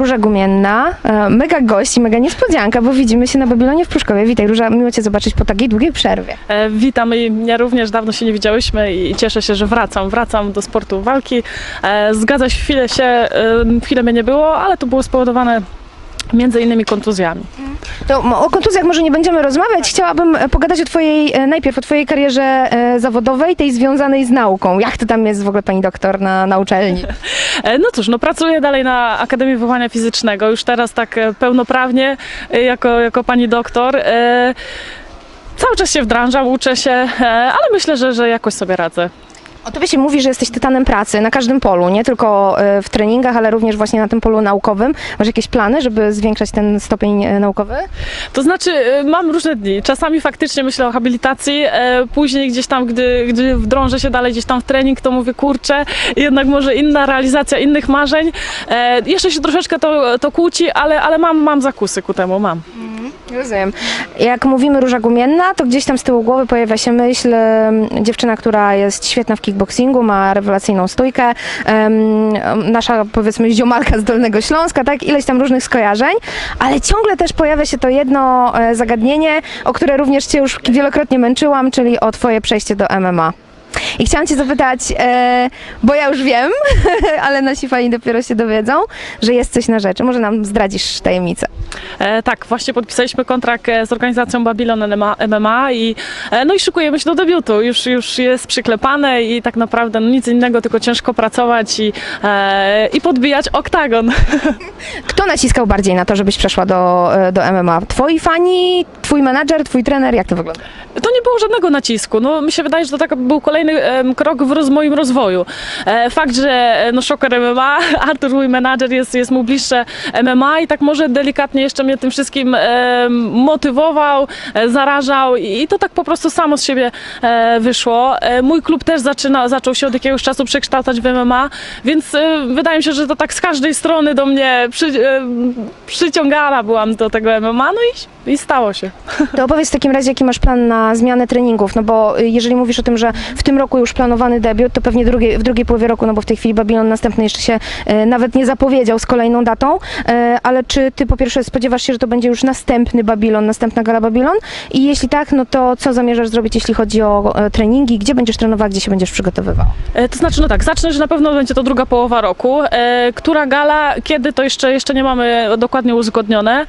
Róża Gumienna, e, mega gość i mega niespodzianka, bo widzimy się na Babilonie w Pruszkowie. Witaj Róża, miło Cię zobaczyć po takiej długiej przerwie. E, Witam i mnie również dawno się nie widziałyśmy i cieszę się, że wracam. Wracam do sportu walki. E, Zgadza się, chwilę się, e, chwilę mnie nie było, ale to było spowodowane między innymi kontuzjami. To o kontuzjach może nie będziemy rozmawiać. Chciałabym e, pogadać o Twojej, e, najpierw o Twojej karierze e, zawodowej, tej związanej z nauką. Jak to tam jest w ogóle Pani doktor na, na uczelni? No cóż, no pracuję dalej na Akademii Wychowania Fizycznego, już teraz tak pełnoprawnie jako, jako pani doktor. Cały czas się wdrażam, uczę się, ale myślę, że, że jakoś sobie radzę. O Tobie się mówi, że jesteś tytanem pracy na każdym polu, nie tylko e, w treningach, ale również właśnie na tym polu naukowym. Masz jakieś plany, żeby zwiększać ten stopień e, naukowy? To znaczy, e, mam różne dni. Czasami faktycznie myślę o habilitacji, później gdzieś tam, gdy, gdy wdrążę się dalej gdzieś tam w trening, to mówię, kurczę, jednak może inna realizacja innych marzeń. Jeszcze się troszeczkę to, to kłóci, ale, ale mam, mam zakusy ku temu, mam. Rozumiem. Jak mówimy Róża Gumienna, to gdzieś tam z tyłu głowy pojawia się myśl, dziewczyna, która jest świetna w kickboxingu, ma rewelacyjną stójkę, nasza powiedzmy ziomalka z Dolnego Śląska, tak, ileś tam różnych skojarzeń, ale ciągle też pojawia się to jedno e, zagadnienie, o które również Cię już wielokrotnie męczyłam, czyli o Twoje przejście do MMA. I chciałam Cię zapytać, e, bo ja już wiem, ale nasi fani dopiero się dowiedzą, że jest coś na rzeczy. Może nam zdradzisz tajemnicę. E, tak, właśnie podpisaliśmy kontrakt e, z organizacją Babylon MMA, i, e, no i szykujemy się do debiutu. Już, już jest przyklepane i tak naprawdę no nic innego, tylko ciężko pracować i, e, i podbijać oktagon. Kto naciskał bardziej na to, żebyś przeszła do, e, do MMA? Twoi fani, twój menadżer, twój trener? Jak to wygląda? To nie było żadnego nacisku. No, mi się wydaje, że to tak był kolejny krok w roz, moim rozwoju. E, fakt, że e, no, Szoker MMA, Artur, mój menadżer, jest, jest mu bliższe MMA i tak może delikatnie jeszcze mnie tym wszystkim motywował, e, zarażał i, to tak po prostu samo z siebie wyszło. Mój klub też zaczyna, zaczął się od jakiegoś czasu przekształcać w MMA, więc wydaje mi się, że to tak z każdej strony do mnie przy, byłam do tego MMA, no i, i stało się. To opowiedz w takim razie, jaki masz plan na zmianę treningów, no bo y, jeżeli mówisz o tym, że w tym roku już planowany debiut, to pewnie w drugiej połowie roku, no bo w tej chwili Babylon następny jeszcze się e, nawet nie zapowiedział z kolejną datą, e, ale czy ty po pierwsze spodziewasz się, że to będzie już następny Babylon, następna gala Babylon i jeśli tak, no to co zamierzasz zrobić, jeśli chodzi o e, treningi, gdzie będziesz trenowała, gdzie się będziesz przygotowywał? E, To znaczy, no tak, zacznę, że na pewno będzie to druga połowa roku. E, która gala, kiedy to jeszcze, jeszcze nie mamy dokładnie uzgodnione.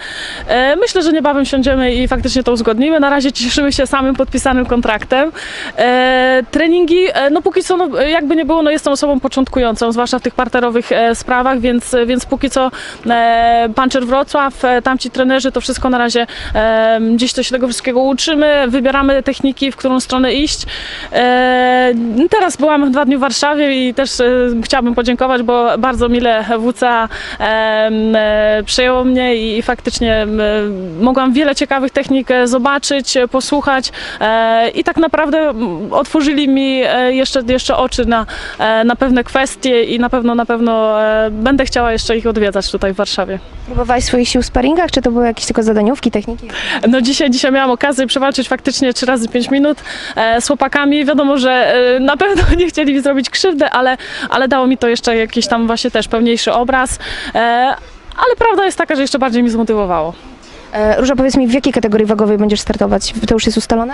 E, myślę, że niebawem siądziemy i faktycznie to uzgodnimy. Na razie cieszymy się samym podpisanym kontraktem. E, treningi, e, no póki co, no, jakby nie było, no jestem osobą początkującą, zwłaszcza w tych parterowych e, sprawach, więc, więc póki co e, Puncher Wrocław, e, tamci trenerzy, to wszystko na razie e, gdzieś to się tego wszystkiego uczymy, wybieramy techniki, w którą stronę iść. E, teraz byłam dwa dni w Warszawie i też e, chciałabym podziękować, bo bardzo mile WCA e, e, przyjęło mnie i, i faktycznie e, mogłam wiele ciekawych technik e, zobaczyć, e, posłuchać e, i tak naprawdę otworzyli mi jeszcze, jeszcze oczy na, na pewne kwestie i na pewno na pewno będę chciała jeszcze ich odwiedzać tutaj w Warszawie. Próbowałeś swoich sił w sparingach, czy to były jakieś tylko zadaniówki, techniki? No dzisiaj, dzisiaj miałam okazję przewalczyć faktycznie 3 razy 5 minut z chłopakami. Wiadomo, że na pewno nie chcieli mi zrobić krzywdy, ale, ale dało mi to jeszcze jakiś tam właśnie też pełniejszy obraz. Ale prawda jest taka, że jeszcze bardziej mi zmotywowało. E, Róża, powiedz mi, w jakiej kategorii wagowej będziesz startować? To już jest ustalone?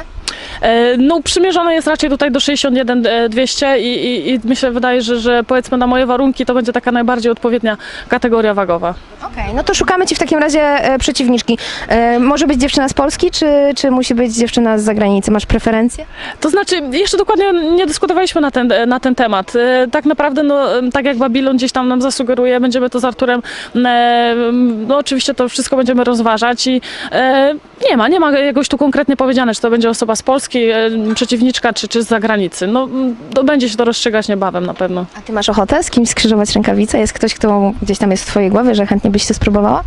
E, No, przymierzone jest raczej tutaj do 61 e, 200 i, i, i myślę, wydaje, że, że powiedzmy na moje warunki to będzie taka najbardziej odpowiednia kategoria wagowa. Okej, no to szukamy Ci w takim razie przeciwniczki. Może być dziewczyna z Polski, czy, czy musi być dziewczyna z zagranicy? Masz preferencje? To znaczy, jeszcze dokładnie nie dyskutowaliśmy na ten, na ten temat. Tak naprawdę, no, tak jak Babylon gdzieś tam nam zasugeruje, będziemy to z Arturem, no oczywiście to wszystko będziemy rozważać e, nie ma, nie ma jakoś tu konkretnie powiedziane, czy to będzie osoba z Polski, e, przeciwniczka, czy, czy z zagranicy. No, to będzie się to rozstrzygać niebawem na pewno. A Ty masz ochotę z kimś skrzyżować rękawice? Jest ktoś, kto gdzieś tam jest w Twojej głowie, że chętnie byś to spróbowała?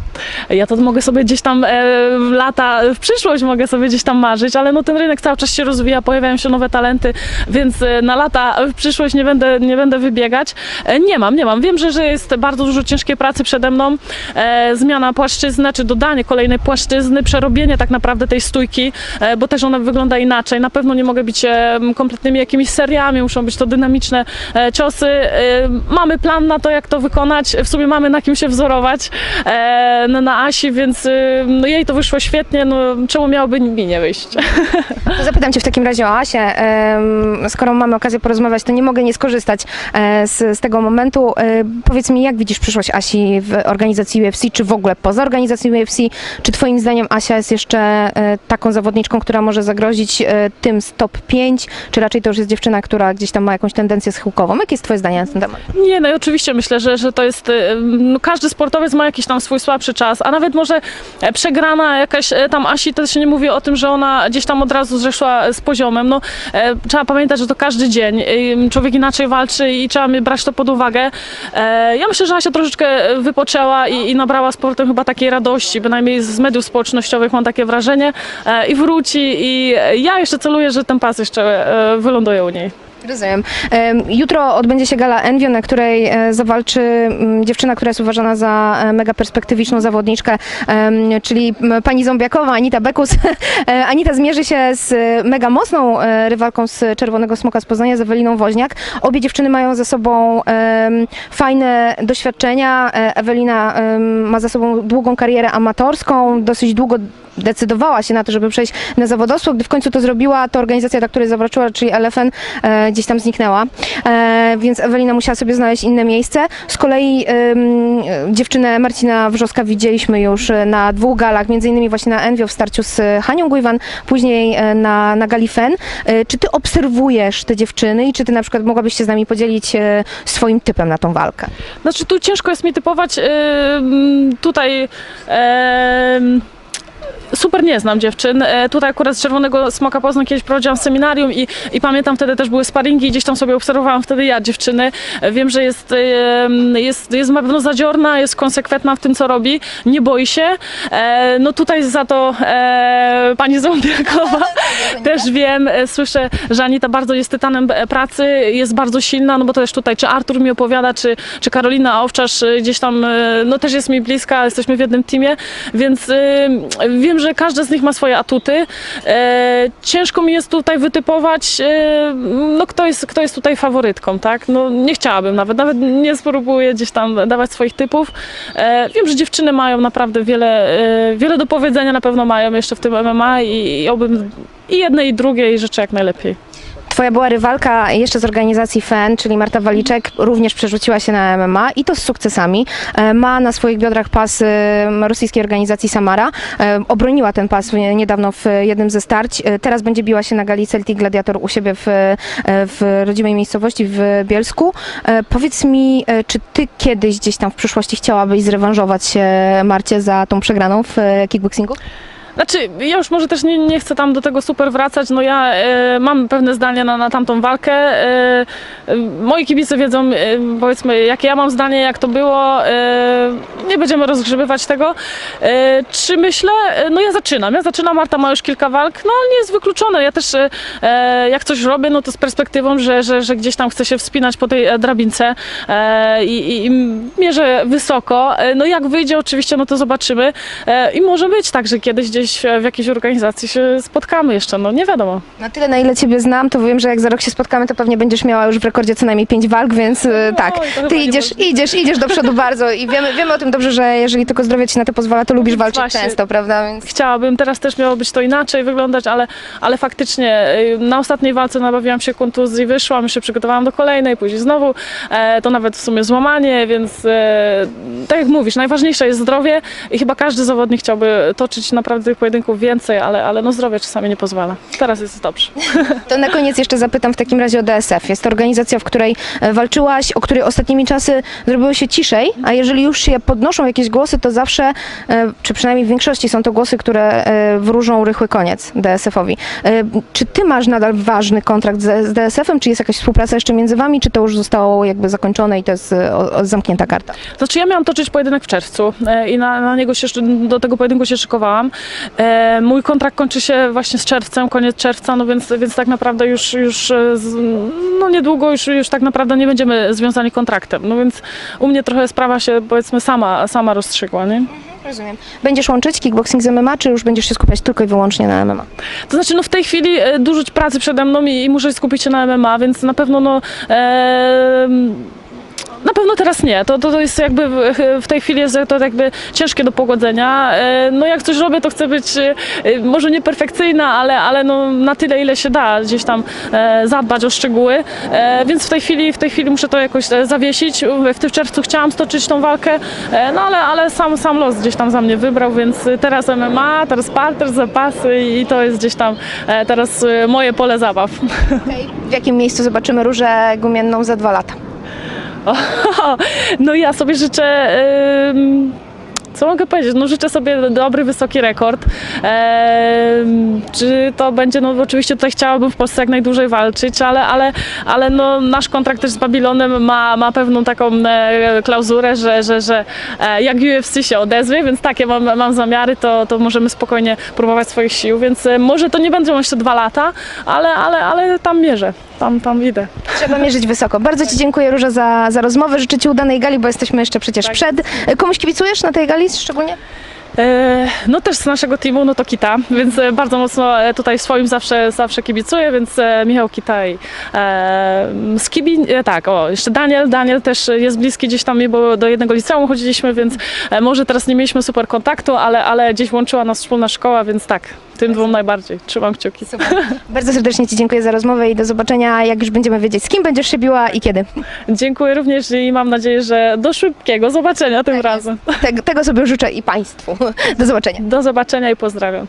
Ja to mogę sobie gdzieś tam e, lata, w przyszłość mogę sobie gdzieś tam marzyć, ale no ten rynek cały czas się rozwija, pojawiają się nowe talenty, więc e, na lata w przyszłość nie będę, nie będę wybiegać. E, nie mam, nie mam. Wiem, że, że jest bardzo dużo ciężkiej pracy przede mną, e, zmiana płaszczyzny, czy dodanie kolejnej płaszczyzny, przerobienie tak naprawdę tej stójki, e, bo też ona wygląda inaczej. Na pewno nie mogę bić e, kompletnymi jakimiś seriami, muszą być to dynamiczne e, ciosy. Mamy plan na to, jak to wykonać. W sumie mamy na kim się wzorować no, na Asi, więc no, jej to wyszło świetnie. No, czemu miałoby mi nie wyjść? Zapytam Cię w takim razie o Asię. Skoro mamy okazję porozmawiać, to nie mogę nie skorzystać z, z tego momentu. Powiedz mi, jak widzisz przyszłość Asi w organizacji UFC, czy w ogóle poza organizacją UFC? Czy Twoim zdaniem Asia jest jeszcze e, taką zawodniczką, która może zagrozić e, tym z top 5, czy raczej to już jest dziewczyna, która gdzieś tam ma jakąś tendencję schyłkową? Jakie jest Twoje zdanie na ten temat? Nie, no i oczywiście myślę, że, że to jest. y, No, każdy sportowiec ma jakiś tam swój słabszy czas, a nawet może e, przegrana jakaś e, tam Asi, to się nie mówi o tym, że ona gdzieś tam od razu zeszła z poziomem. No, e, trzeba pamiętać, że to każdy dzień. Człowiek inaczej walczy i trzeba brać to pod uwagę. E, Ja myślę, że Asia troszeczkę wypoczęła i, i nabrała sportem chyba takiej radości, bynajmniej z mediów społecznościowych mam takie wrażenie. E, I wróci i ja jeszcze celuję, że ten pas jeszcze e, wyląduje u niej. Rozumiem. Em, Jutro odbędzie się gala Envio, na której e, zawalczy mm, dziewczyna, która jest uważana za e, mega perspektywiczną zawodniczkę, czyli pani Zombiakowa, Anita Bekus. E, Anita zmierzy się z mega mocną rywalką z Czerwonego Smoka z Poznania, z Eweliną Woźniak. Obie dziewczyny mają za sobą fajne doświadczenia. Ewelina ma za sobą długą karierę amatorską, dosyć długo decydowała się na to, żeby przejść na zawodowstwo. Gdy w końcu to zrobiła, to organizacja, dla której zawalczyła, czyli LFN, e, gdzieś tam zniknęła. E, więc Ewelina musiała sobie znaleźć inne miejsce. Z kolei e, dziewczynę Marcina Wrzoska widzieliśmy już e, na dwóch galach, między innymi właśnie na Envio w starciu z Hanią Gujwan, później e, na, na gali FEN. E, czy ty obserwujesz te dziewczyny i czy ty na przykład mogłabyś się z nami podzielić e, swoim typem na tą walkę? Znaczy tu ciężko jest mi typować mm, tutaj. em, Super nie znam dziewczyn. E, Tutaj akurat z Czerwonego Smoka Poznań kiedyś prowadziłam seminarium i, i pamiętam wtedy też były sparingi i gdzieś tam sobie obserwowałam wtedy ja dziewczyny. E, Wiem, że jest, em, jest, jest na pewno zadziorna, jest konsekwentna w tym, co robi, nie boi się. E, No tutaj za to e, pani Ząbiakowa też wiem, e, słyszę, że Anita bardzo jest tytanem e, pracy, jest bardzo silna, no bo też tutaj czy Artur mi opowiada, czy, czy Karolina Owczarz e, gdzieś tam, e, no też jest mi bliska, jesteśmy w jednym teamie, więc e, wiem, że każda z nich ma swoje atuty. E, Ciężko mi jest tutaj wytypować, e, no kto jest, kto jest tutaj faworytką, tak? No nie chciałabym nawet, nawet nie spróbuję gdzieś tam dawać swoich typów. E, Wiem, że dziewczyny mają naprawdę wiele, wiele do powiedzenia, na pewno mają jeszcze w tym MMA i, i obym i jednej i drugiej życzę jak najlepiej. Twoja była rywalka jeszcze z organizacji FEN, czyli Marta Waliczek, również przerzuciła się na MMA i to z sukcesami. E, Ma na swoich biodrach pas e, rosyjskiej organizacji Samara. E, Obroniła ten pas niedawno w jednym ze starć. Teraz będzie biła się na gali Celtic Gladiator u siebie w, w rodzimej miejscowości w Bielsku. Powiedz mi, czy ty kiedyś gdzieś tam w przyszłości chciałabyś zrewanżować się Marcie za tą przegraną w kickboxingu? Znaczy, ja już może też nie, nie chcę tam do tego super wracać, no ja e, mam pewne zdanie na, na tamtą walkę. E, e, moi kibice wiedzą, powiedzmy, jakie ja mam zdanie, jak to było. Nie będziemy rozgrzebywać tego. Czy myślę? No ja zaczynam. Ja zaczynam, Marta ma już kilka walk, no ale nie jest wykluczone. Ja też, jak coś robię, no to z perspektywą, że, że, że gdzieś tam chcę się wspinać po tej drabince i, i, mierzę wysoko. No jak wyjdzie oczywiście, no to zobaczymy. I może być tak, że kiedyś gdzieś w jakiejś organizacji się spotkamy jeszcze, no nie wiadomo. Na tyle, na ile Ciebie znam, to wiem, że jak za rok się spotkamy, to pewnie będziesz miała już w rekordzie co najmniej pięć walk, więc e, tak, to chyba Ty idziesz, idziesz, idziesz do przodu bardzo i wiemy, wiemy o tym dobrze, że jeżeli tylko zdrowie Ci na to pozwala, to lubisz walczyć Właśnie. często, prawda? Więc Chciałabym, teraz też miało być to inaczej wyglądać, ale, ale faktycznie y, na ostatniej walce nabawiłam się kontuzji, wyszłam, się przygotowałam do kolejnej, później znowu, e, to nawet w sumie złamanie, więc e, tak jak mówisz, najważniejsze jest zdrowie i chyba każdy zawodnik chciałby toczyć naprawdę tych pojedynków więcej, ale, ale no zdrowie czasami nie pozwala. Teraz jest dobrze. to na koniec jeszcze zapytam w takim razie o DSF. Jest to organizacja, w której e, walczyłaś, o której ostatnimi czasy zrobiło się ciszej, a jeżeli już się podnoszą jakieś głosy, to zawsze, e, czy przynajmniej w większości są to głosy, które e, wróżą rychły koniec DSF-owi. E, Czy Ty masz nadal ważny kontrakt z z DSF-em, czy jest jakaś współpraca jeszcze między Wami, czy to już zostało jakby zakończone i to jest e, o- o- zamknięta karta? Znaczy ja miałam toczyć pojedynek w czerwcu e, i na, na niego się, szy- do tego pojedynku się szykowałam. E, mój kontrakt kończy się właśnie z czerwcem, koniec czerwca, no więc, więc tak naprawdę już, już e, no niedługo już, już tak naprawdę nie będziemy związani kontraktem. No więc u mnie trochę sprawa się powiedzmy sama, sama rozstrzygła, nie? Rozumiem. Będziesz łączyć kickboxing z MMA, czy już będziesz się skupiać tylko i wyłącznie na MMA? To znaczy, no w tej chwili e, dużo pracy przede mną i, i muszę skupić się na MMA, więc na pewno no. E, na pewno teraz nie. To, to, to jest jakby w, tej chwili jest to jakby ciężkie do pogodzenia. E, No jak coś robię, to chcę być e, może nie perfekcyjna, ale, ale no na tyle, ile się da gdzieś tam e, zadbać o szczegóły. Więc w tej chwili w tej chwili muszę to jakoś zawiesić. W tym czerwcu chciałam stoczyć tą walkę, no ale, ale sam, sam los gdzieś tam za mnie wybrał, więc teraz MMA, teraz parter, zapasy i to jest gdzieś tam teraz moje pole zabaw. W jakim miejscu zobaczymy różę gumienną za dwa lata? No ja sobie życzę. co mogę powiedzieć? No życzę sobie dobry, wysoki rekord. Czy to będzie, no oczywiście tutaj chciałabym w Polsce jak najdłużej walczyć, ale, ale, ale no, nasz kontrakt też z Babilonem ma, ma pewną taką e, klauzurę, że, że, że e, jak UFC się odezwie, więc takie mam, mam zamiary, to, to możemy spokojnie próbować swoich sił, więc e, może to nie będą jeszcze dwa lata, ale, ale, ale tam mierzę, tam, tam idę. Trzeba mierzyć wysoko. Bardzo Ci dziękuję Róża za, za rozmowę. Życzę Ci udanej gali, bo jesteśmy jeszcze przecież Tak. przed. Komuś kibicujesz na tej gali szczególnie? E, No też z naszego teamu, no to Kita, więc e, bardzo mocno e, tutaj swoim zawsze, zawsze kibicuję, więc e, Michał Kita i e, z Kibi, e, tak, o, jeszcze Daniel, Daniel też jest bliski gdzieś tam, mi, bo do jednego liceum chodziliśmy, więc e, może teraz nie mieliśmy super kontaktu, ale, ale gdzieś łączyła nas wspólna szkoła, więc tak, tym dwóm najbardziej, trzymam kciuki. Bardzo serdecznie Ci dziękuję za rozmowę i do zobaczenia, jak już będziemy wiedzieć, z kim będziesz się biła i kiedy. Dziękuję również i mam nadzieję, że do szybkiego zobaczenia tym razem. Tego, tego sobie życzę i Państwu. Do zobaczenia. Do zobaczenia i pozdrawiam.